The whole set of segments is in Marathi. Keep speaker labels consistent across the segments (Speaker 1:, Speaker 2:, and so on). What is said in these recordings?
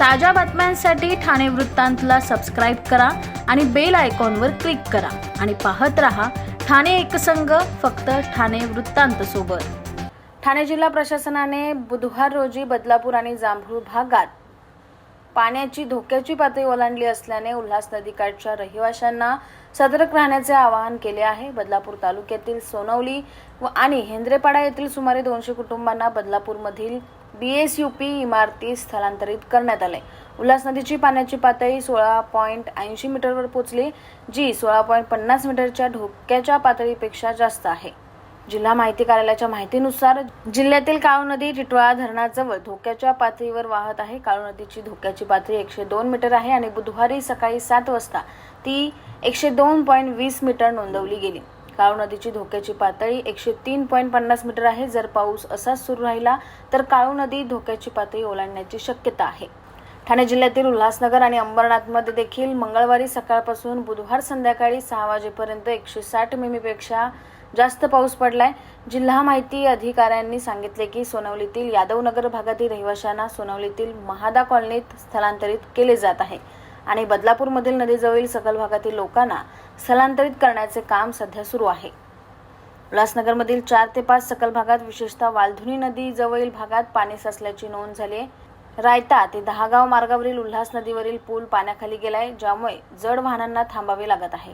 Speaker 1: ताज्या बातम्यांसाठी ठाणे वृत्तांतला सबस्क्राईब करा आणि बेल आयकॉनवर क्लिक करा. आणि पाहत रहा ठाणे एकसंघ फक्त ठाणे वृत्तांत सोबत. ठाणे जिल्हा प्रशासनाने बुधवार रोजी बदलापूर आणि जांभूळ भागात पाण्याची धोक्याची पातळी ओलांडली असल्याने उल्हास नदीकाठच्या रहिवाशांना सतर्क राहण्याचे आवाहन केले आहे. बदलापूर तालुक्यातील सोनवली व आणि हेंद्रेपाडा येथील सुमारे दोनशे कुटुंबांना बदलापूरमधील डीएसयूपी इमारती स्थलांतरित करण्यात आले. उल्हास नदीची पाण्याची पातळी सोळा पॉईंट ऐंशी मीटरवर पोहोचली जी सोळा पॉईंट पन्नास मीटरच्या धोक्याच्या पातळीपेक्षा जास्त आहे. जिल्हा माहिती कार्यालयाच्या माहितीनुसार जिल्ह्यातील काळू नदी टिटवाळा धरणाजवळ धोक्याच्या पातळीवर वाहत आहे. काळू नदीची धोक्याची पातळी एकशे दोन मीटर आहे आणि बुधवारी सकाळी सात वाजता ती एकशे दोन पॉईंट वीस मीटर नोंदवली गेली. काळू नदीची धोक्याची पातळी एकशे तीन पॉईंट पन्नास मीटर आहे. जर पाऊस असाच सुरू राहिला तर काळू नदी धोक्याची पातळी ओलांडण्याची शक्यता आहे. ठाणे जिल्ह्यातील उल्हासनगर आणि अंबरनाथमध्ये देखील मंगळवारी सकाळपासून बुधवार संध्याकाळी सहा वाजेपर्यंत एकशे साठ मिमीपेक्षा जास्त पाऊस पडलाय. जिल्हा माहिती अधिकाऱ्यांनी सांगितले की सोनवलीतील यादवनगर भागातील रहिवाशांना सोनवलीतील महादा कॉलनीत स्थलांतरित केले जात आहे. आणि बदलापूरमधील नदीजवळील सकल भागातील लोकांना स्थलांतरित करण्याचे काम सध्या सुरू आहे. उल्हासनगरमधील चार ते पाच सकल भागात विशेषतः वालधुनी नदी जवळील भागात पाणी साचल्याची नोंद झाली आहे रायता ते दहागाव मार्गावरील उल्हास नदीवरील पूल पाण्याखाली गेलाय ज्यामुळे जड वाहनांना थांबावे लागत आहे.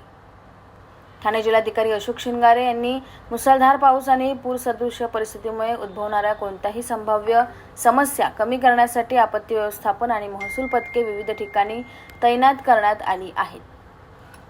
Speaker 1: ठाणे जिल्हाधिकारी अशोक शिंगारे यांनी मुसळधार पाऊस आणि पूरसदृश्य परिस्थितीमुळे उद्भवणाऱ्या कोणत्याही संभाव्य समस्या कमी करण्यासाठी आपत्ती व्यवस्थापन आणि महसूल पथके विविध ठिकाणी तैनात करण्यात आली आहेत.